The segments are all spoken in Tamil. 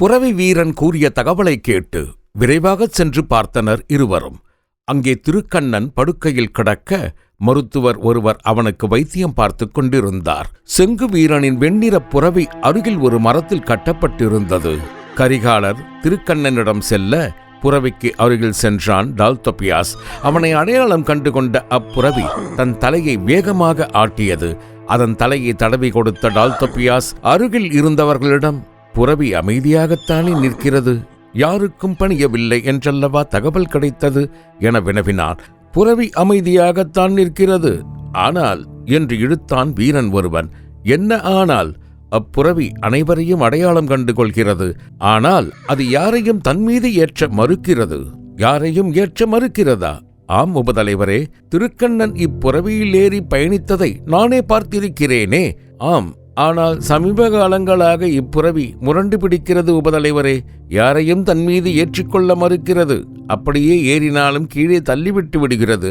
புறவி வீரன் கூறிய தகவலை கேட்டு விரைவாகச் சென்று பார்த்தனர் இருவரும். அங்கே திருக்கண்ணன் படுக்கையில் கிடக்க மருத்துவர் ஒருவர் அவனுக்கு வைத்தியம் பார்த்துக் கொண்டிருந்தார். செங்கு வீரனின் வெண்ணிறப் புறவி அருகில் ஒரு மரத்தில் கட்டப்பட்டிருந்தது. கரிகாலர் திருக்கண்ணனிடம் செல்ல புறவிக்கு அருகில் சென்றான் டால்தொப்பியாஸ். அவனை அடையாளம் கண்டு கொண்ட அப்புறவி தன் தலையை வேகமாக ஆட்டியது. அதன் தலையை தடவி கொடுத்த டால்தொப்பியாஸ் அருகில் இருந்தவர்களிடம் புறவி அமைதியாகத்தானே நிற்கிறது? யாருக்கும் பணியவில்லை என்றல்லவா தகவல் கிடைத்தது என வினவினார். புறவி அமைதியாகத்தான் நிற்கிறது. ஆனால் என்று இழுத்தான் வீரன் ஒருவன். என்ன ஆனால்? அப்புறவி அனைவரையும் அடையாளம் கண்டு கொள்கிறது. ஆனால் அது யாரையும் தன் மீது ஏற்ற மறுக்கிறது? யாரையும் ஏற்ற மறுக்கிறதா? ஆம் உபதலைவரே திருக்கண்ணன் இப்புறவியில் ஏறி பயணித்ததை நானே பார்த்திருக்கிறேனே. ஆம் ஆனால் சமீப காலங்களாக இப்புறவி முரண்டு பிடிக்கிறது உபதலைவரே யாரையும் தன் மீது ஏற்றிக்கொள்ள மறுக்கிறது. அப்படியே ஏறினாலும் கீழே தள்ளிவிட்டு விடுகிறது.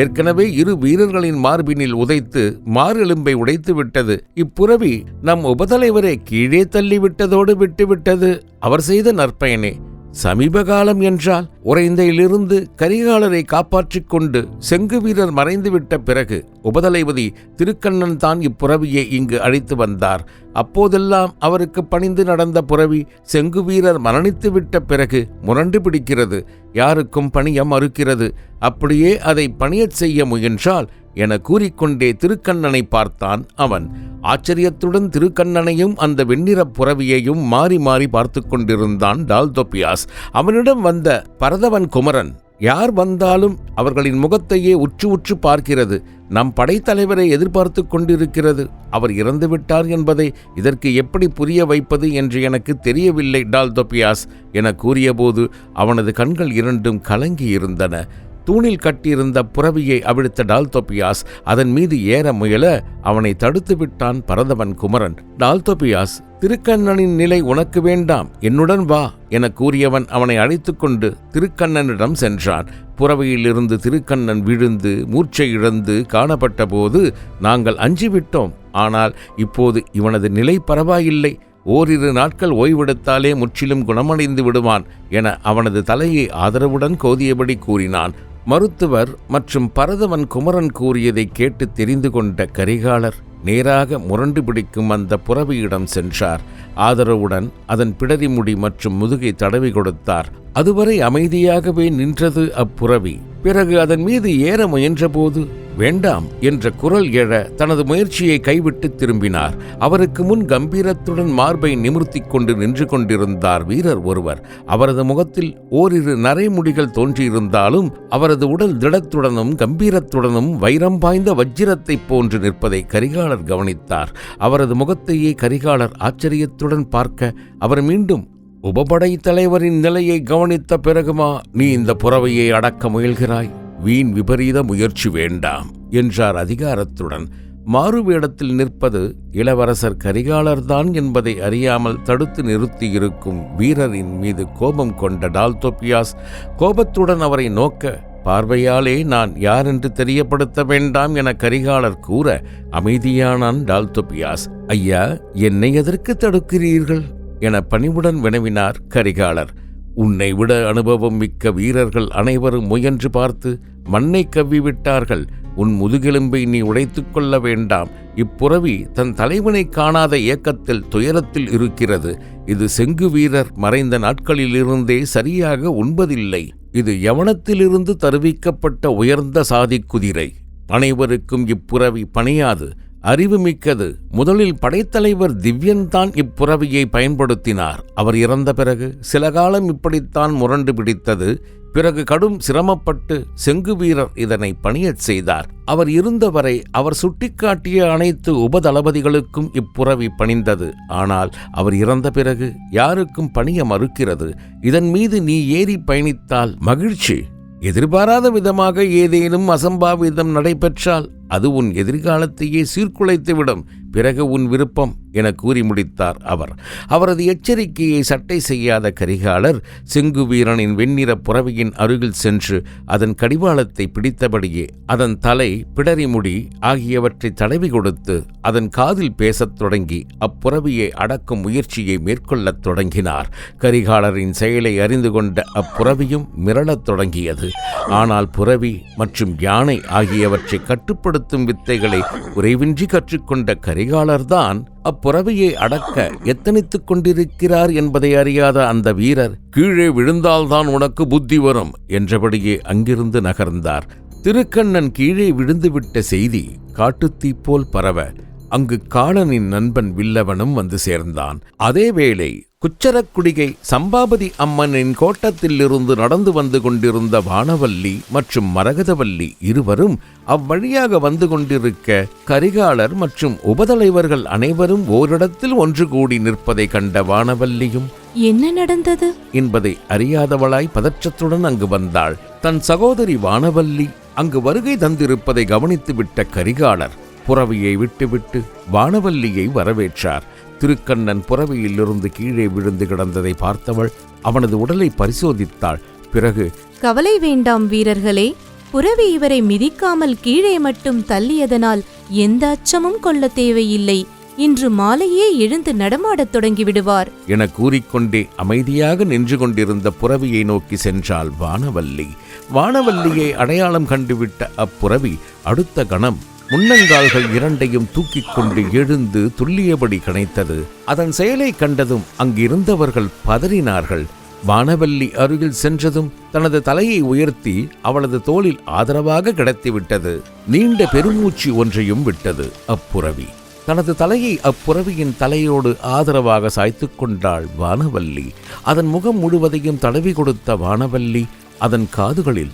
ஏற்கனவே இரு வீரர்களின் மார்பினில் உதைத்து மாரெலும்பை உடைத்து விட்டது. இப்புறவி நம் உபதலைவரை கீழே தள்ளிவிட்டதோடு விட்டுவிட்டது. அவர் செய்த நற்பயனே. சமீப காலம் என்றால் உறைந்தையிலிருந்து கரிகாலரை காப்பாற்றிக் கொண்டு செங்கு வீரர் மறைந்துவிட்ட பிறகு உபதலைபதி திருக்கண்ணன் தான் இப்புறவியை இங்கு அழைத்து வந்தார். அப்போதெல்லாம் அவருக்கு பணிந்து நடந்த புறவி செங்கு வீரர் மரணித்து விட்ட பிறகு முரண்டு பிடிக்கிறது. யாருக்கும் பணிய மறுக்கிறது அப்படியே அதை பணியச் செய்ய முயன்றால் என கூறிக்கொண்டே திருக்கண்ணனை பார்த்தான் அவன். ஆச்சரியத்துடன் திருக்கண்ணனையும் அந்த வெண்ணிறப் புறவியையும் மாறி மாறி பார்த்து கொண்டிருந்தான் டால்தொப்பியாஸ். அவனிடம் வந்த பரதவன் குமரன் யார் வந்தாலும் அவர்களின் முகத்தையே உற்று உற்று பார்க்கிறது. நம் படைத்தலைவரை எதிர்பார்த்து கொண்டிருக்கிறது. அவர் இறந்துவிட்டார் என்பதை இதற்கு எப்படி புரிய வைப்பது என்று எனக்கு தெரியவில்லை டால்தொப்பியாஸ் என கூறியபோது அவனது கண்கள் இரண்டும் கலங்கி இருந்தன தூணில் கட்டியிருந்த புறவியை அவிழ்த்த டால்தொப்பியாஸ் அதன் மீது ஏற முயல அவனை தடுத்து விட்டான் பரதவன் குமரன். டால்தொப்பியாஸ் திருக்கண்ணனின் நிலை உனக்கு வேண்டாம் என்னுடன் வா என கூறியவன் அவனை அழைத்துக்கொண்டு திருக்கண்ணனிடம் சென்றான். புறவையிலிருந்து திருக்கண்ணன் விழுந்து மூர்ச்சை இழந்து காணப்பட்ட போது நாங்கள் அஞ்சிவிட்டோம் ஆனால் இப்போது இவனது நிலை பரவாயில்லை. ஓரிரு நாட்கள் ஓய்வெடுத்தாலே முற்றிலும் குணமடைந்து விடுவான் என அவனது தலையை ஆதரவுடன் கோதியபடி கூறினான். மருத்துவர் மற்றும் பரதவன் குமரன் கூறியதை கேட்டு தெரிந்து கொண்ட கரிகாலர் நேராக முரண்டு பிடிக்கும் அந்த புறவியிடம் சென்றார். ஆதரவுடன் அதன் பிடரிமுடி மற்றும் முதுகை தடவி கொடுத்தார். அதுவரை அமைதியாகவே நின்றது அப்புறவி. பிறகு அதன் மீது ஏற முயன்றபோது வேண்டாம் என்ற குரல் எழ தனது முயற்சியை கைவிட்டு திரும்பினார். அவருக்கு முன் கம்பீரத்துடன் மார்பை நிமிர்த்தி கொண்டு நின்று கொண்டிருந்தார் வீரர் ஒருவர். அவரது முகத்தில் ஓரிரு நரைமுடிகள் தோன்றியிருந்தாலும் அவரது உடல் திடத்துடனும் கம்பீரத்துடனும் வைரம் பாய்ந்த வஜ்ரத்தைப் போன்று நிற்பதை கரிகாலர் கவனித்தார். அவரது முகத்தையே கரிகாலர் ஆச்சரியத்துடன் பார்க்க அவர் மீண்டும் உபபடை தலைவரின் நிலையை கவனித்த பிறகுமா நீ இந்த புறவையை அடக்க முயல்கிறாய்? வீண் விபரீத முயற்சி வேண்டாம் என்றார் அதிகாரத்துடன். மாறுவேடத்தில் நிற்பது இளவரசர் கரிகாலர்தான் என்பதை அறியாமல் தடுத்து நிறுத்தியிருக்கும் வீரரின் மீது கோபம் கொண்ட டால்தோப்பியாஸ் கோபத்துடன் அவரை நோக்க பார்வையாலே நான் யார் என்று தெரியப்படுத்த வேண்டாம் என கரிகாலர் கூற அமைதியானான் டால்தோப்பியாஸ். ஐயா என்னை எதற்கு தடுக்கிறீர்கள்? என பணிவுடன் வினவினார் கரிகாலர். உன்னை விட அனுபவம் மிக்க வீரர்கள் அனைவரும் முயன்று பார்த்து மண்ணை கவ்விவிட்டார்கள். உன் முதுகெலும்பை நீ உடைத்துக் கொள்ள வேண்டாம். இப்புறவி தன் தலைவனை காணாத ஏக்கத்தில் துயரத்தில் இருக்கிறது. இது செங்கு வீரர் மறைந்த நாட்களிலிருந்தே சரியாக உண்பதில்லை. இது யவனத்திலிருந்து தருவிக்கப்பட்ட உயர்ந்த சாதி குதிரை. அனைவருக்கும் இப்புறவி பணியாது. அறிவுமிக்கது. முதலில் படைத்தலைவர் திவ்யன்தான் இப்புறவியை பயன்படுத்தினார். அவர் இறந்த பிறகு சில காலம் இப்படித்தான் முரண்டு பிடித்தது. பிறகு கடும் சிரமப்பட்டு செங்கு வீரர் இதனை பணியச் செய்தார். அவர் இருந்தவரை அவர் சுட்டிக்காட்டிய அனைத்து உபதளபதிகளுக்கும் இப்புறவி பணிந்தது. ஆனால் அவர் இறந்த பிறகு யாருக்கும் பணிய மறுக்கிறது. இதன் மீது நீ ஏறி பயணித்தால் மகிழ்ச்சி. எதிர்பாராத விதமாக ஏதேனும் அசம்பாவிதம் நடைபெற்றால் அது உன் எதிர்காலத்தையே சீர்குலைத்துவிடும். பிறகு உன் விருப்பம் என கூறி முடித்தார் அவர். அவரது எச்சரிக்கையை சட்டை செய்யாத கரிகாலர் செங்கு வீரனின் வெண்ணிற புறவியின் அருகில் சென்று அதன் கடிவாளத்தை பிடித்தபடியே அதன் தலை பிடரிமுடி ஆகியவற்றை தடவி கொடுத்து அதன் காதில் பேசத் தொடங்கி அப்புறவியை அடக்கும் முயற்சியை மேற்கொள்ளத் தொடங்கினார். கரிகாலரின் செயலை அறிந்து கொண்ட அப்புறவியும் மிரளத் தொடங்கியது. ஆனால் புறவி மற்றும் யானை ஆகியவற்றை கட்டுப்படுத்தும் வித்தைகளை குறைவின்றி கற்றுக்கொண்ட கரி கரிகாலர்தான் அப்புறவியை அடக்க எத்தனித்துக் கொண்டிருக்கிறார் என்பதை அறியாத அந்த வீரர் கீழே விழுந்தால்தான் உனக்கு புத்தி வரும் என்றபடியே அங்கிருந்து நகர்ந்தார். திருக்கண்ணன் கீழே விழுந்துவிட்ட செய்தி காட்டுத்தீ போல் பரவ அங்கு காலனின் நண்பன் வில்லவனும் வந்து சேர்ந்தான். அதேவேளை குச்சரக்குடிகை சம்பாபதி அம்மனின் கோட்டத்திலிருந்து நடந்து வந்து கொண்டிருந்த வானவல்லி மற்றும் மரகதவல்லி இருவரும் அவ்வழியாக வந்து கொண்டிருக்க கரிகாலர் மற்றும் உபதலைவர்கள் அனைவரும் ஓரிடத்தில் ஒன்று கூடி நிற்பதை கண்ட வானவல்லியும் என்ன நடந்தது? என்பதை அறியாதவளாய் பதற்றத்துடன் அங்கு வந்தாள். தன் சகோதரி வானவல்லி அங்கு வருகை தந்திருப்பதை கவனித்துவிட்ட கரிகாலர் புறவியை விட்டுவிட்டு வானவல்லியை வரவேற்றார். திருக்கண்ணன் புறவியிலிருந்து கீழே விழுந்து கிடந்ததை பார்த்தவள் அவனது உடலை பரிசோதித்தாள். பிறகு கவலை வேண்டாம் வீரர்களே புரவி இவரை மிதிக்காமல் கீழே மட்டும் தள்ளியதனால் எந்த அச்சமும் கொள்ள தேவையில்லை. இன்று மாலையே எழுந்து நடமாடத் தொடங்கி விடுவார் என கூறிக்கொண்டே அமைதியாக நின்று கொண்டிருந்த புறவியை நோக்கி சென்றாள் வானவல்லி. வானவல்லியை அடையாளம் கண்டுவிட்ட அப்புறவி அடுத்த கணம் முன்னங்கால்கள் இரண்டையும் தூக்கிக் கொண்டு எழுந்து துல்லியபடி கனைத்தது. அதன் செயலை கண்டதும் அங்கிருந்தவர்கள் பதறினார்கள். வானவல்லி அருகில் சென்றதும் தனது தலையை உயர்த்தி அவளது தோளில் ஆதரவாக கிடத்திவிட்டது. நீண்ட பெருமூச்சு ஒன்றையும் விட்டது அப்புறவி. தனது தலையை அப்புறவியின் தலையோடு ஆதரவாக சாய்த்துக் கொண்டாள் வானவல்லி. அதன் முகம் முழுவதையும் தடவி கொடுத்த வானவல்லி அதன் காதுகளில்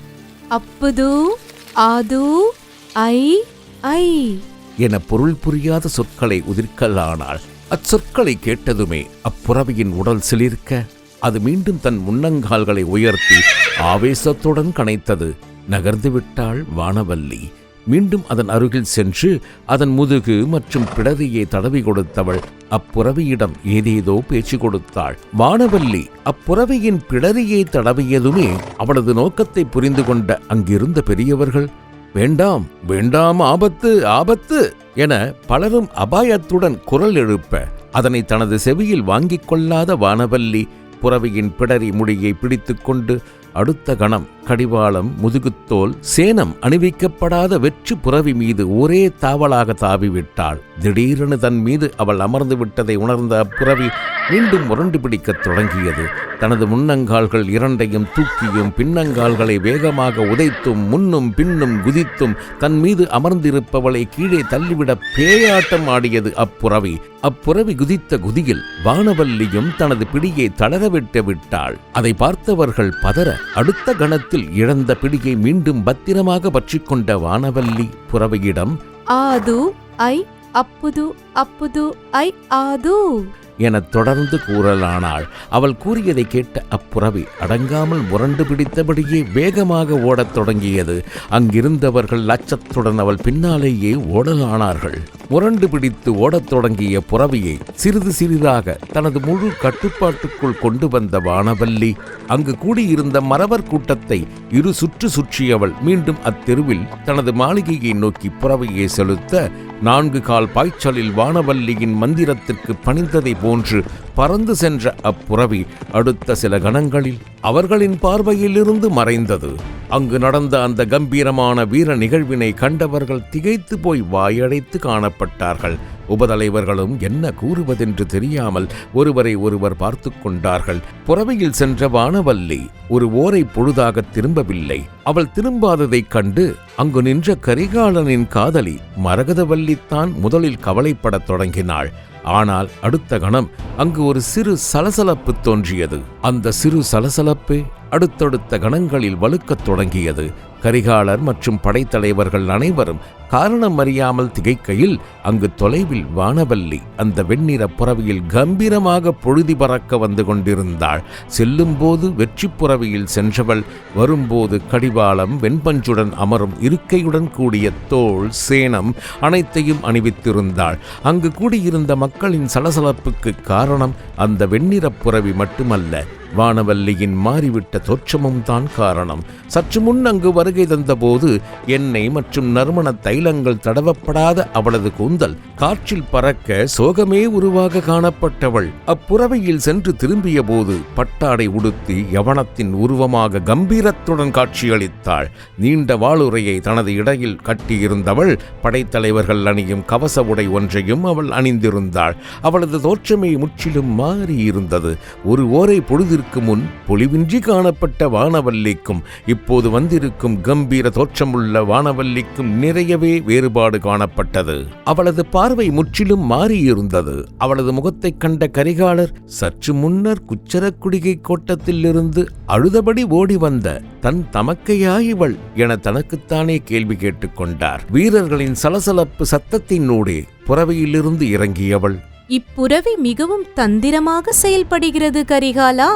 அப்புது ஆது ஐ ஐ. என பொருள் புரியாத சொற்களை உதிர்க்கலானாள் அச்சொற்களை கேட்டதுமே அப்புறவியின் உடல் சிலிர்க்க அது மீண்டும் தன் முன்னங்கால்களை உயர்த்தி ஆவேசத்துடன் கனைத்தது. நகர்ந்து விட்டாள் வானவல்லி. மீண்டும் அதன் அருகில் சென்று அதன் முதுகு மற்றும் பிடரியை தடவி கொடுத்தவள் அப்புறவியிடம் ஏதேதோ பேச்சு கொடுத்தாள். வானவல்லி அப்புறவியின் பிடரியை தடவியதுமே அவளது நோக்கத்தை புரிந்து கொண்ட அங்கிருந்த பெரியவர்கள் வேண்டாம் வேண்டாம் ஆபத்து ஆபத்து என பலரும் அபாயத்துடன் குரல் எழுப்ப அதனை தனது செவியில் வாங்கிக் கொள்ளாத வானவல்லி புறவியின் பிடரி முடியை பிடித்துக்கொண்டு அடுத்த கணம் கடிவாளம் முதுகுத்தோல் சேனம் அணிவிக்கப்படாத வெற்று புறவி மீது ஒரே தாவலாக தாவிவிட்டாள். திடீரென தன் மீது அவள் அமர்ந்து விட்டதை உணர்ந்த அப்புறவி மீண்டும் முரண்டு பிடிக்கத் தொடங்கியது. தனது முன்னங்கால்கள் இரண்டையும் தூக்கியும் பின்னங்கால்களை வேகமாக உதைத்தும் முன்னும் பின்னும் குதித்தும் தன் மீது அமர்ந்திருப்பவளை கீழே தள்ளிவிட பேயாட்டம் ஆடியது அப்புறவி. அப்புறவி குதித்த குதியில் வானவல்லியும் தனது பிடியை தளரவிட்டு விட்டாள். அதை பார்த்தவர்கள் பதற அடுத்த கணத்தில் இழந்த பிடியை மீண்டும் பத்திரமாக பற்றிக்கொண்ட வானவல்லி புறவியிடம் ஆது ஐ அப்புது அப்புது ஐ ஆது. எனத் தொடர்ந்து கூறலானாள். அவள் கூறியதை கேட்ட அப்புறவி அடங்காமல் முரண்டு பிடித்தபடியே வேகமாக ஓடத் தொடங்கியது. அங்கிருந்தவர்கள் லட்சத்துடன் அவள் பின்னாலேயே ஓடலானார்கள். முரண்டு பிடித்து ஓடத் தொடங்கிய புறவியை சிறிது சிறிதாக தனது முழு கட்டுப்பாட்டுக்குள் கொண்டு வந்த வானவல்லி அங்கு கூடியிருந்த மறவர் கூட்டத்தை இரு சுற்று சுற்றியவள் மீண்டும் அத்தெருவில் தனது மாளிகையை நோக்கி புறவையை செலுத்த நான்கு கால் பாய்ச்சலில் வானவல்லியின் மந்திரத்திற்கு பணிந்ததை போன்று பறந்து சென்ற அப்புறவி அடுத்த சில கணங்களில் அவர்களின் பார்வையிலிருந்து மறைந்தது. அங்கு நடந்த அந்த கம்பீரமான வீர நிகழ்வினை கண்டவர்கள் திகைத்து போய் வாயடைத்து காணப்பட்டார்கள். உபதலைவர்களும் என்ன கூறுவதென்று தெரியாமல் ஒருவரை ஒருவர் பார்த்து கொண்டார்கள். புறவையில் சென்ற வானவல்லி ஒரு ஓரை பொழுதாக திரும்பவில்லை. அவள் திரும்பாததைக் கண்டு அங்கு நின்ற கரிகாலனின் காதலி மரகதவல்லித்தான் முதலில் கவலைப்படத் தொடங்கினாள். ஆனால் அடுத்த கணம் அங்கு ஒரு சிறு சலசலப்பு தோன்றியது. அந்த சிறு சலசலப்பே அடுத்தடுத்த கணங்களில் வலுக்கத் தொடங்கியது. கரிகாலர் மற்றும் படைத்தலைவர்கள் அனைவரும் காரணம் அறியாமல் திகைக்கையில் அங்கு தொலைவில் வானவல்லி அந்த வெண்ணிற புறவியில் கம்பீரமாக பொழுதி பறக்க வந்து கொண்டிருந்தாள். செல்லும்போது வெற்றி புறவியில் சென்றவள் வரும்போது கடிவாளம் வெண்பஞ்சுடன் அமரும் இருக்கையுடன் கூடிய தோள் சேனம் அனைத்தையும் அணிவித்திருந்தாள். அங்கு கூடியிருந்த மக்களின் சலசலப்புக்கு காரணம் அந்த வெண்ணிறப் புறவி மட்டுமல்ல. வானவல்லியின் மாறிவிட்ட தோற்றமும் தான் காரணம். சற்று முன் அங்கு வருகை தந்தபோது எண்ணெய் மற்றும் நறுமண தைலங்கள் தடவப்படாத அவளது கூந்தல் காற்றில் பறக்க சோகமே உருவாக காணப்பட்டவள். அப்புறவையில் சென்று திரும்பிய போது பட்டாடை உடுத்தி யவனத்தின் உருவமாக கம்பீரத்துடன் காட்சியளித்தாள். நீண்ட வாளுரையை தனது இடையில் கட்டியிருந்தவள் படைத்தலைவர்கள் அணியும் கவச உடை ஒன்றையும் அவள் அணிந்திருந்தாள். அவளது தோற்றமே முற்றிலும் மாறியிருந்தது. ஒரு ஓரை பொழுதிற்கு முன் பொலிவின்றி காணப்பட்ட வானவல்லிக்கும் இப்போது வந்திருக்கும் கம்பீர தோற்றமுள்ள வானவல்லிக்கும் நிறையவே வேறுபாடு காணப்பட்டது. அவளது பார்வை முற்றிலும் மாறியிருந்தது. அவளது முகத்தைக் கண்ட கரிகாலர் சற்று முன்னர் குச்சரக்குடிகை கோட்டத்திலிருந்து அழுதபடி ஓடி வந்த தன் தமக்கையா இவள் என தனக்குத்தானே கேள்வி கேட்டுக்கொண்டார் வீரர்களின் சலசலப்பு சத்தத்தினூடே புறவையிலிருந்து இறங்கியவள். இப்புறவி மிகவும் தந்திரமாக செயல்படுகிறது கரிகாலா.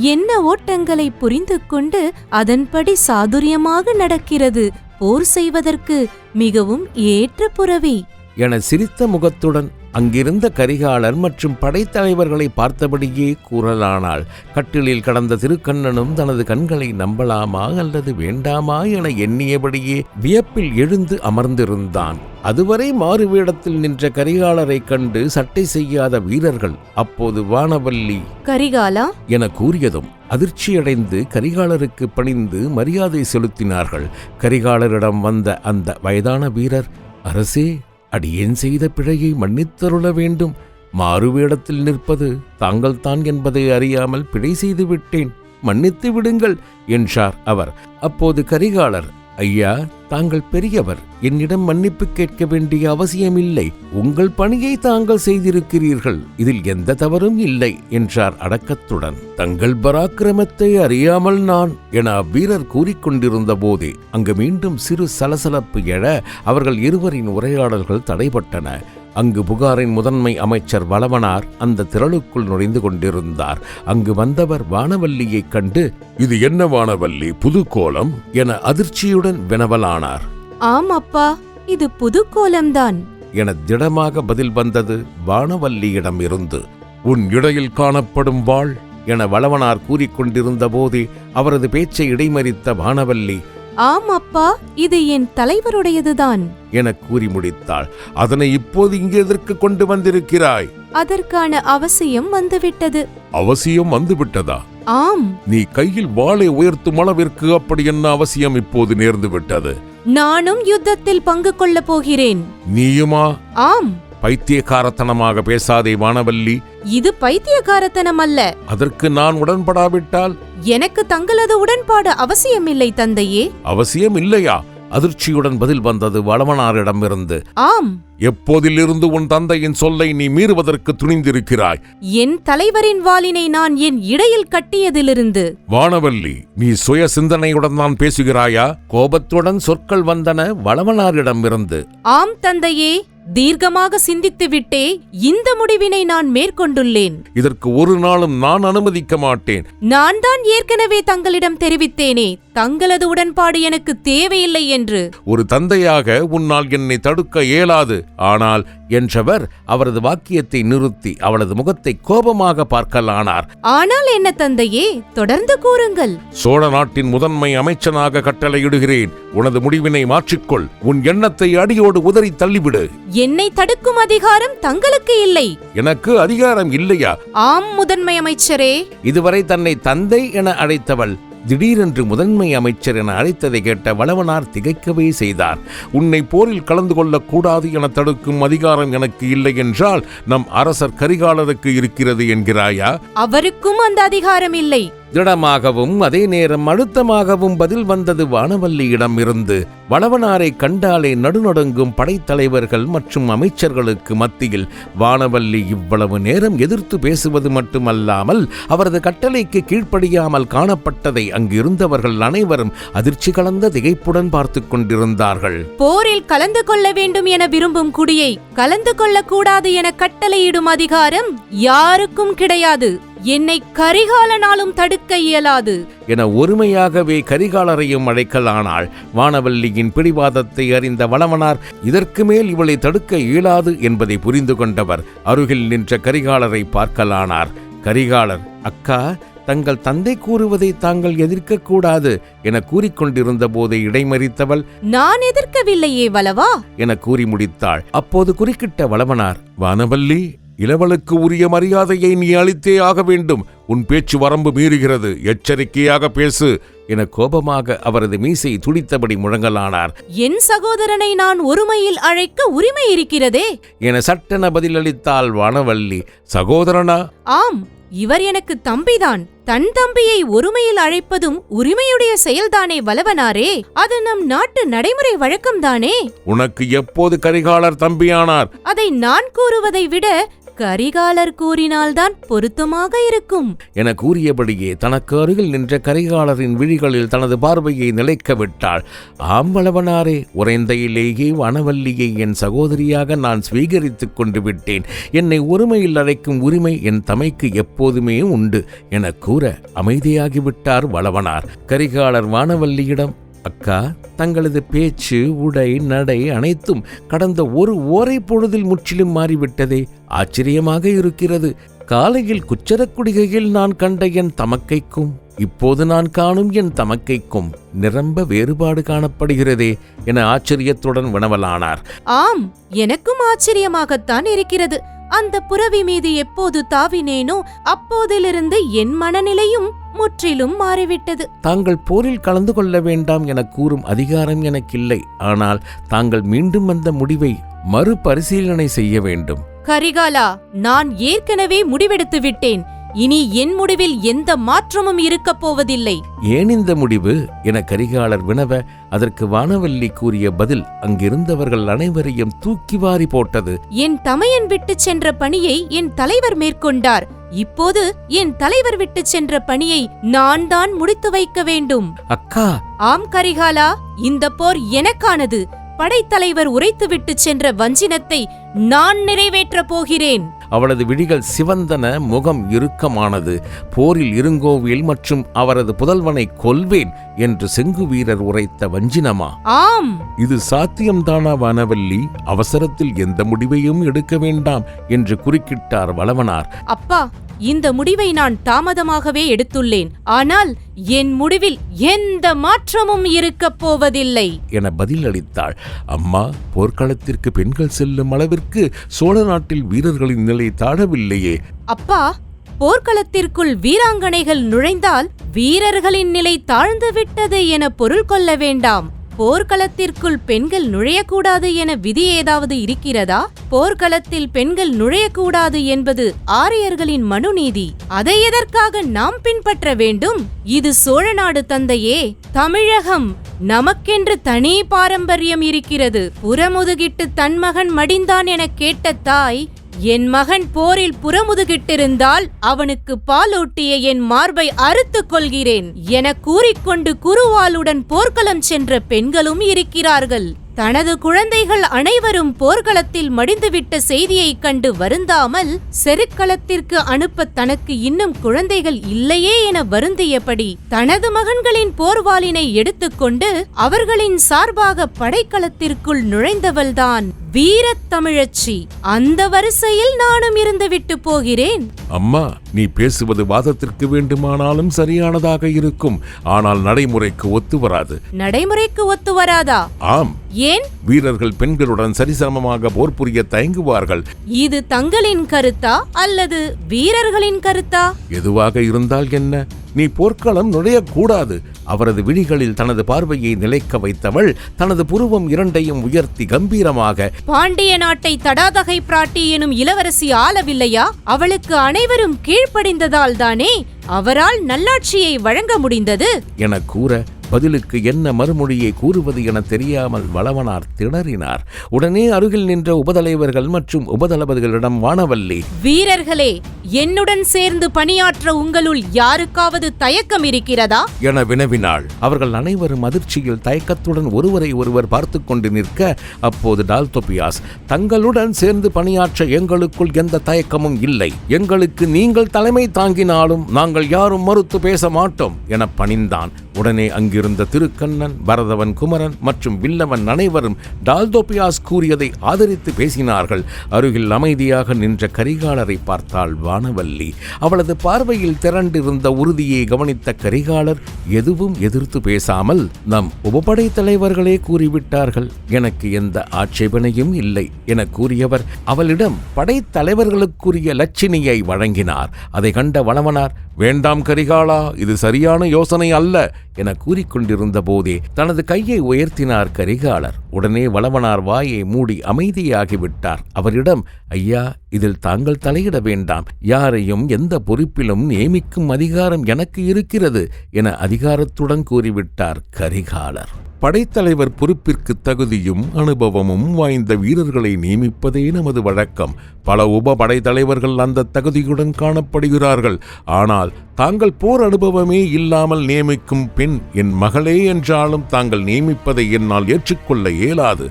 என்ன ஓட்டங்களை புரிந்து கொண்டு அதன்படி சாதுரியமாக நடக்கிறது? போர் செய்வதற்கு மிகவும் ஏற்ற புறவி. என சிரித்த முகத்துடன் அங்கிருந்த கரிகாலர் மற்றும் படைத்தலைவர்களை பார்த்தபடியே கூறலானாள். கட்டிலில் கடந்த திருக்கண்ணனும் தனது கண்களை நம்பலாமா அல்லது வேண்டாமா என எண்ணியபடியே வியப்பில் எழுந்து அமர்ந்திருந்தான். அதுவரை மாறுவேடத்தில் நின்ற கரிகாலரைக் கண்டு சட்டை செய்யாத வீரர்கள் அப்போது வானவல்லி கரிகாலா? என கூறியதும் அதிர்ச்சியடைந்து கரிகாலருக்கு பணிந்து மரியாதை செலுத்தினார்கள். கரிகாலரிடம் வந்த அந்த வயதான வீரர் அரசே அடியேன் செய்த பிழையை மன்னித்தருள வேண்டும். மாறுவேடத்தில் நிற்பது தாங்கள்தான் என்பதை அறியாமல் பிழை செய்து விட்டேன் மன்னித்து விடுங்கள் என்றார் அவர். அப்போது கரிகாலர் ஐயா தாங்கள் பெரியவர். என்னிடம் மன்னிப்பு கேட்க வேண்டிய அவசியமில்லை. உங்கள் பணியை தாங்கள் செய்திருக்கிறீர்கள். இதில் எந்த தவறும் இல்லை என்றார் அடக்கத்துடன். தங்கள் பராக்கிரமத்தை அறியாமல் நான் என அவ்வீரர் கூறிக்கொண்டிருந்த போதே அங்கு மீண்டும் சிறு சலசலப்பு எழ அவர்கள் இருவரின் உரையாடல்கள் தடைபட்டன. அங்கு புகாரின் முதன்மை அமைச்சர் வளவனார் அந்த திரளுக்குள் நுழைந்து கொண்டிருந்தார். அங்கு வந்தவர் வானவல்லியைக் கண்டு இது என்ன வானவல்லி? புது கோலம் என அதிர்ச்சியுடன் வினவலானார். ஆம் அப்பா இது புது கோலம்தான் என திடமாக பதில் வந்தது வானவல்லியிடம் இருந்து உன் இடையில் காணப்படும் வாழ் என வளவனார் கூறிக்கொண்டிருந்த போதே அவரது பேச்சை இடைமறித்த வானவல்லி ஆம் அப்பா இது என் தலைவருடையதுதான். என கூறி முடித்தாள். அதனை இப்போது இங்கே எதற்கு கொண்டு வந்திருக்கிறாய்? அதற்கான அவசியம் வந்துவிட்டது. அவசியம் வந்துவிட்டதா? ஆம். நீ கையில் வாளை உயர்த்தும் அளவிற்கு அப்படி என்ன அவசியம் இப்போது நேர்ந்து விட்டது நானும் யுத்தத்தில் பங்கு கொள்ளப் போகிறேன். நீயுமா? ஆம். பைத்தியக்காரத்தனமாக பேசாதே வானவல்லி. இது பைத்தியக்காரத்தனம் அல்ல அதற்கு நான் உடன்படாவிட்டால்? எனக்கு தங்களது உடன்பாடு அவசியமில்லை தந்தையே. அவசியம் இல்லையா அதிர்ச்சியுடன் பதில் வந்தது வளவனாரிடமிருந்து. ஆம். எப்போதிலிருந்து உன் தந்தையின் சொல்லை நீ மீறுவதற்கு துணிந்திருக்கிறாய்? என் தலைவரின் வாளினை நான் என் இடையில் கட்டியதிலிருந்து. வானவல்லி நீ சுய சிந்தனையுடன் தான் பேசுகிறாயா? கோபத்துடன் சொற்கள் வந்தன வளவனாரிடமிருந்து. ஆம் தந்தையே. தீர்க்கமாக சிந்தித்துவிட்டே இந்த முடிவினை நான் மேற்கொண்டுள்ளேன். இதற்கு ஒரு நாளும் நான் அனுமதிக்க மாட்டேன். நான் தான் ஏற்கனவே தங்களிடம் தெரிவித்தேனே தங்களது உடன்பாடு எனக்கு தேவையில்லை என்று. ஒரு தந்தையாக உன்னால் என்னை தடுக்க இயலாது. ஆனால் என்றவர் அவரது வாக்கியத்தை நிறுத்தி அவளது முகத்தை கோபமாக பார்க்கலானார். ஆனால் என்ன தந்தையே தொடர்ந்து கூறுங்கள். சோழ நாட்டின் முதன்மை அமைச்சனாக கட்டளையிடுகிறேன். உனது முடிவினை மாற்றிக்கொள். உன் எண்ணத்தை அடியோடு உதறி தள்ளிவிடு. என்னை தடுக்கும் அதிகாரம் தங்களுக்கு இல்லை. எனக்கு அதிகாரம் இல்லையா? ஆம் முதன்மை அமைச்சரே. இதுவரை தன்னை தந்தை என அழைத்தவள். திடீரென்று முதன்மை அமைச்சர் என அழைத்ததை கேட்ட வளவனார் திகைக்கவே செய்தார். உன்னை போரில் கலந்து கொள்ளக்கூடாது என தடுக்கும் அதிகாரம் எனக்கு இல்லை என்றால் நம் அரசர் கரிகாலருக்கு இருக்கிறது என்கிறாயா? அவருக்கும் அந்த அதிகாரம் இல்லை. திடமாகவும் அதே நேரம் அழுத்தமாகவும் பதில் வந்தது வானவல்லியிடம் இருந்து வளவனாரை கண்டாலே நடுநடுங்கும் படைத்தலைவர்கள் மற்றும் அமைச்சர்களுக்கு மத்தியில் வானவல்லி இவ்வளவு நேரம் எதிர்த்து பேசுவது மட்டுமல்லாமல் அவரது கட்டளைக்கு கீழ்ப்படியாமல் காணப்பட்டதை அங்கிருந்தவர்கள் அனைவரும் அதிர்ச்சி கலந்த திகைப்புடன் பார்த்து கொண்டிருந்தார்கள். போரில் கலந்து கொள்ள வேண்டும் என விரும்பும் குடியை கலந்து கொள்ளக்கூடாது என கட்டளையிடும் அதிகாரம் யாருக்கும் கிடையாது. என்னை கரிகாலனாலும் தடுக்க இயலாது. என ஒருமையாகவே கரிகாலரையும் அழைக்கலானாள் வானவல்லியின் பிடிவாதத்தை அறிந்த வளவனார் இதற்கு மேல் இவளை தடுக்க இயலாது என்பதை புரிந்து கொண்டவர் அருகில் நின்ற கரிகாலரை பார்க்கலானார் கரிகாலர் அக்கா தங்கள் தந்தை கூறுவதை தாங்கள் எதிர்க்கக்கூடாது என கூறிக்கொண்டிருந்த போதே இடைமறித்தவள் நான் எதிர்க்கவில்லையே வலவா என கூறி முடித்தாள். அப்போது குறுக்கிட்ட வளவனார் வானவல்லி இளவலுக்கு உரிய மரியாதையை நீ அளித்தே ஆக வேண்டும். உன் பேச்சு வரம்பு மீறுகிறது. எச்சரிக்கையாக பேசு என கோபமாக அவரது மீசை துடித்தபடி முழங்கலானார். என் சகோதரனை நான் ஒருமையில் அழைக்க உரிமை இருக்கிறதே? என சட்டென பதிலளித்தாள் வானவல்லி. சகோதரனா? ஆம் இவர் எனக்கு தம்பிதான். தன் தம்பியை ஒருமையில் அழைப்பதும் உரிமையுடைய செயல்தானே வலவனாரே அது நம் நாட்டு நடைமுறை வழக்கம்தானே? உனக்கு எப்போது கரிகாலர் தம்பியானார்? அதை நான் கூறுவதை விட கரிகாலர் கூறினால்தான் பொருத்தமாக இருக்கும். என கூறியபடியே தனக்கு அருகில் நின்ற கரிகாலரின் விழிகளில் தனது பார்வையை நிலைக்க விட்டாள். ஆம்பளவனாரே உறைந்தையிலேயே வனவல்லியை என் சகோதரியாக நான் ஸ்வீகரித்துக் கொண்டு விட்டேன். என்னை ஒருமையில் அழைக்கும் உரிமை என் தமைக்கு எப்போதுமே உண்டு என கூற அமைதியாகிவிட்டார் வளவனார் கரிகாலர் வானவல்லியிடம் அக்கா தங்களது பேச்சு உடை நடை அனைத்தும் கடந்த ஒரு ஓரை பொழுதில் முற்றிலும் மாறிவிட்டதே. ஆச்சரியமாக இருக்கிறது. காலையில் குச்சரக்குடிகையில் நான் கண்ட என் தமக்கைக்கும் இப்போது நான் காணும் என் தமக்கைக்கும் நிரம்ப வேறுபாடு காணப்படுகிறதே என ஆச்சரியத்துடன் வினவலானார். ஆம் எனக்கும் ஆச்சரியமாகத்தான் இருக்கிறது. அந்த புறவி மீது எப்போது தாவினேனோ அப்போதிலிருந்து என் மனநிலையும் முற்றிலும் மாறிவிட்டது. தாங்கள் போரில் கலந்து கொள்ள வேண்டாம் என கூறும் அதிகாரம் எனக்கில்லை. ஆனால் தாங்கள் மீண்டும் அந்த முடிவை மறுபரிசீலனை செய்ய வேண்டும். கரிகாலா நான் ஏற்கனவே முடிவெடுத்து விட்டேன். இனி என் முடிவில் எந்த மாற்றமும் இருக்கப் போவதில்லை. ஏன் இந்த முடிவு? என கரிகாலர் வினவ அதற்கு வானவல்லி கூறிய பதில் அங்கிருந்தவர்கள் அனைவரையும் தூக்கி வாரி போட்டது. என் தமையன் விட்டுச் சென்ற பணியை என் தலைவர் மேற்கொண்டார். இப்போது என் தலைவர் விட்டுச் சென்ற பணியை நான் தான் முடித்து வைக்க வேண்டும். அக்கா! ஆம் கரிகாலா இந்த போர் எனக்கானது. படைத்தலைவர் உரைத்துவிட்டுச் சென்ற வஞ்சினத்தை நான் நிறைவேற்றப் போகிறேன். அவளது விழிகள் சிவந்தன முகம் இறுக்கமானது. போரில் இருங்கோவில் மற்றும் அவரது புதல்வனை கொல்வேன் என்று செங்கு வீரர் உரைத்த வஞ்சினமா? ஆம். இது சாத்தியம்தானா வானவல்லி? அவசரத்தில் எந்த முடிவையும் எடுக்க வேண்டாம் என்று குறுக்கிட்டார் வளவனார். அப்பா இந்த முடிவை நான் தாமதமாகவே எடுத்துள்ளேன். ஆனால் என் முடிவில் எந்த மாற்றமும் இருக்கப் போவதில்லை. என பதிலளித்தாள். அம்மா போர்க்களத்திற்கு பெண்கள் செல்லும் அளவிற்கு சோழ நாட்டில் வீரர்களின் நிலை தாழவில்லையே. அப்பா போர்க்களத்திற்குள் வீராங்கனைகள் நுழைந்தால் வீரர்களின் நிலை தாழ்ந்து விட்டது என பொருள் கொள்ள வேண்டாம். போர்க்களத்திற்குள் பெண்கள் நுழையக்கூடாது என விதி ஏதாவது இருக்கிறதா? போர்க்களத்தில் பெண்கள் நுழையக்கூடாது என்பது ஆரியர்களின் மனுநீதி. அதை எதற்காக நாம் பின்பற்ற வேண்டும்? இது சோழநாடு தந்தையே தமிழகம் நமக்கென்று தனி பாரம்பரியம் இருக்கிறது. புறமுதுகிட்டு தன் மகன் மடிந்தான் என கேட்ட தாய் என் மகன் போரில் புறமுதுகிட்டிருந்தால் அவனுக்கு பாலூட்டிய என் மார்பை அறுத்துக் கொள்கிறேன் என கூறிக்கொண்டு குருவாளுடன் போர்க்களம் சென்ற பெண்களும் இருக்கிறார்கள். தனது குழந்தைகள் அனைவரும் போர்க்களத்தில் மடிந்துவிட்ட செய்தியைக் கண்டு வருந்தாமல் செருக்களத்திற்கு அனுப்ப தனக்கு இன்னும் குழந்தைகள் இல்லையே என வருந்தியபடி தனது மகன்களின் போர்வாளினை எடுத்துக்கொண்டு அவர்களின் சார்பாக படைக்களத்திற்குள் நுழைந்தவள்தான். வீரத் தமிழச்சி அந்த வரிசையில் நானும் இருந்துவிட்டு போகிறேன். அம்மா நீ பேசுவது வாதத்திற்கு வேண்டுமானாலும் சரியானதாக இருக்கும். ஆனால் நடைமுறைக்கு ஒத்து வராது. நடைமுறைக்கு ஒத்து வராதா? ஆம். ஏன்? வீரர்கள் பெண்களுடன் சரிசமமாக போர் புரிய தயங்குவார்கள். இது தங்களின் கருத்தா அல்லது வீரர்களின் கருத்தா? எதுவாக இருந்தால் என்ன? நீ போர்க்களம் நுழையக்கூடாது. அவரது விழிகளில் தனது பார்வையை நிலைக்க வைத்தவள் தனது புருவம் இரண்டையும் உயர்த்தி கம்பீரமாக பாண்டிய நாட்டை தடாதகை பிராட்டி எனும் இளவரசி ஆளவில்லையா? அவளுக்கு அனைவரும் கீழ்ப்படிந்ததால் தானே அவரால் நல்லாட்சியை வழங்க முடிந்தது? என கூற பதிலுக்கு என்ன மறுமொழியை கூறுவது என தெரியாமல் வளவனார் திணறினார். உடனே அருகில் நின்ற உபதலைவர்கள் மற்றும் உபதளபதிகளிடம் வானவல்லி வீரர்களே என்னுடன் சேர்ந்து பணியாற்ற உங்களுள் யாருக்காவது தயக்கம் இருக்கிறதா? என வினவினாள். அவர்கள் அனைவரும் அதிர்ச்சியில் தயக்கத்துடன் ஒருவரை ஒருவர் பார்த்து கொண்டு நிற்க அப்போது டால்தொபியாஸ் தங்களுடன் சேர்ந்து பணியாற்ற எங்களுக்குள் எந்த தயக்கமும் இல்லை. எங்களுக்கு நீங்கள் தலைமை தாங்கினாலும் நாங்கள் யாரும் மறுத்து பேச மாட்டோம் என பணிந்தான். உடனே அங்கிருந்த திருக்கண்ணன் பரதவன் குமரன் மற்றும் வில்லவன் அனைவரும் டால்தோபியாஸ் கூறியதை ஆதரித்து பேசினார்கள். அருகில் அமைதியாக நின்ற கரிகாலரை பார்த்தாள் வானவல்லி. அவளது பார்வையில் திரண்டிருந்த உறுதியை கவனித்த கரிகாலர் எதுவும் எதிர்த்து பேசாமல் நம் உபப்படை தலைவர்களே கூறிவிட்டார்கள். எனக்கு எந்த ஆட்சேபனையும் இல்லை என கூறியவர் அவளிடம் படைத்தலைவர்களுக்குரிய லட்சினியை வழங்கினார். அதை கண்ட வளவனார் வேண்டாம் கரிகாலா இது சரியான யோசனை அல்ல என கூறிக்கொண்டிருந்த போதே தனது கையை உயர்த்தினார் கரிகாலர். உடனே வளவனார் வாயை மூடி அமைதியாகிவிட்டார். அவரிடம் ஐயா இதில் தாங்கள் தலையிட வேண்டாம். யாரையும் எந்த பொறுப்பிலும் நியமிக்கும் அதிகாரம் எனக்கு இருக்கிறது என அதிகாரத்துடன் கூறிவிட்டார் கரிகாலர். படைத்தலைவர் பொறுப்பிற்கு தகுதியும் அனுபவமும் வாய்ந்த வீரர்களை நியமிப்பதே நமது வழக்கம். பல உப படைத்தலைவர்கள் அந்த தகுதியுடன் காணப்படுகிறார்கள். ஆனால் தாங்கள் போர் அனுபவமே இல்லாமல் நியமிக்கும் பெண் என் மகளே என்றாலும் தாங்கள் நியமிப்பதை என்னால் ஏற்றுக்கொள்ள இயலாது.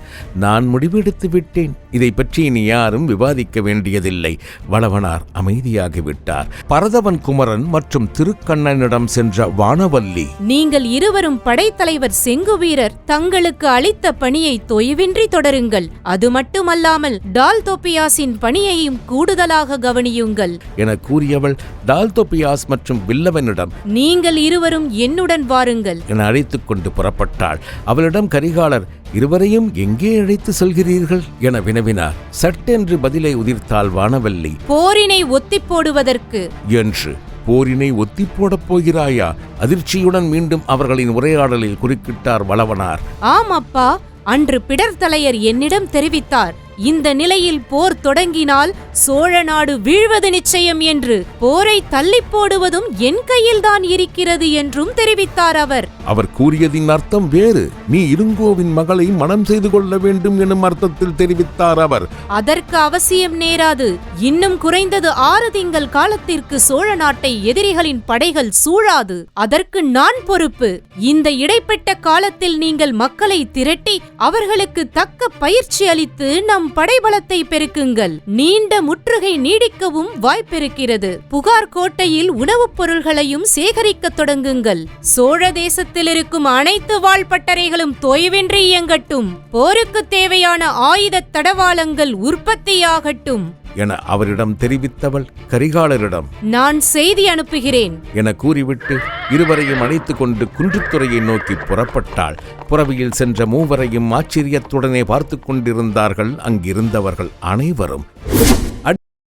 நான் முடிவெடுத்து விட்டேன். இதை பற்றி இனி யாரும் விவாதிக்க வேண்டியதில்லை. வளவனார் அமைதியாகிவிட்டார். பரதவன் குமரன் மற்றும் திருக்கண்ணனிடம் சென்ற வானவல்லி. நீங்கள் இருவரும் படைத்தலைவர் செங்குவீரர் தங்களுக்கு அளித்த பணியை தொய்வின்றி தொடருங்கள். அது மட்டுமல்லாமல் டால்தோப்பியாசின் பணியையும் கூடுதலாக கவனியுங்கள். என கூறியவள் டால்தோபியாஸ் மற்றும் வில்லவனிடம் நீங்கள் இருவரும் என்னுடன் வாருங்கள். என அழைத்துக் கொண்டு புறப்பட்டாள். அவளிடம் கரிகாலர் இருவரையும் எங்கே அழைத்து செல்கிறீர்கள்? என வினவினார். சட்டென்று பதிலை உதிர்த்தாள் வானவல்லி. போரினை ஒத்திப் போடுவதற்கு. என்று போரினை ஒத்தி போடப் போகிறாயா? அதிர்ச்சியுடன் மீண்டும் அவர்களின் உரையாடலில் குறுக்கிட்டார் வளவனார். ஆம் அப்பா அன்று பிடர்த்தலையர் என்னிடம் தெரிவித்தார். இந்த நிலையில் போர் தொடங்கினால் சோழ நாடு வீழ்வது நிச்சயம் என்று போரை தள்ளி போடுவதும் என் கையில்தான் இருக்கிறது என்றும் தெரிவித்தார் அவர். அவர் கூறியதின் அர்த்தம் வேறு. நீ இருங்கோவின் மகளை மனம் செய்து கொள்ள வேண்டும் எனும் அர்த்தத்தில் தெரிவித்தார் அவர். அதற்கு அவசியம் நேராது. இன்னும் குறைந்தது ஆறு திங்கள் காலத்திற்கு சோழ நாட்டை எதிரிகளின் படைகள் சூழாது. அதற்கு நான் பொறுப்பு. இந்த இடைப்பட்ட காலத்தில் நீங்கள் மக்களை திரட்டி அவர்களுக்கு தக்க பயிற்சி அளித்து நம் படைபலத்தை பெருக்குங்கள். நீண்ட முற்றுகை நீடிக்கவும் வாய்ப்பிருக்கிறது. புகார் கோட்டையில் உணவுப் பொருள்களையும் சேகரிக்கத் தொடங்குங்கள். சோழ தேசத்தில் இருக்கும் அனைத்து வாழ்பட்டறைகளும் தொய்வின்றி இயங்கட்டும். போருக்கு தேவையான ஆயுத தடவாளங்கள் உற்பத்தியாகட்டும். என அவரிடம் தெரிவித்தவள் கரிகாலரிடம் நான் செய்தி அனுப்புகிறேன். என கூறிவிட்டு இருவரையும் அழைத்துக் கொண்டு குன்றுத்துறையை நோக்கி புறப்பட்டாள். புறவியில் சென்ற மூவரையும் ஆச்சரியத்துடனே பார்த்து கொண்டிருந்தார்கள். அங்கிருந்தவர்கள் அனைவரும்